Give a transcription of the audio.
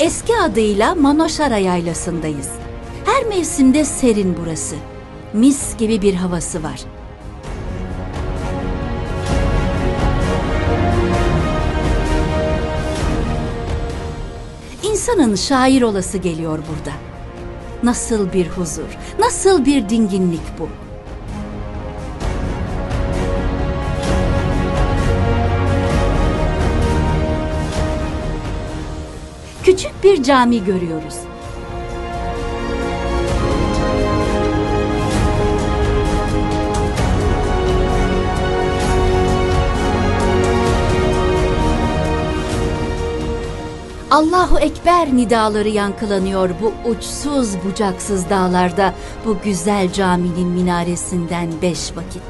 Eski adıyla Manoşara Yaylası'ndayız. Her mevsimde serin burası. Mis gibi bir havası var. İnsanın şair olası geliyor burada. Nasıl bir huzur, nasıl bir dinginlik bu. Küçük bir cami görüyoruz. Allahu Ekber nidaları yankılanıyor bu uçsuz bucaksız dağlarda bu güzel caminin minaresinden beş vakit.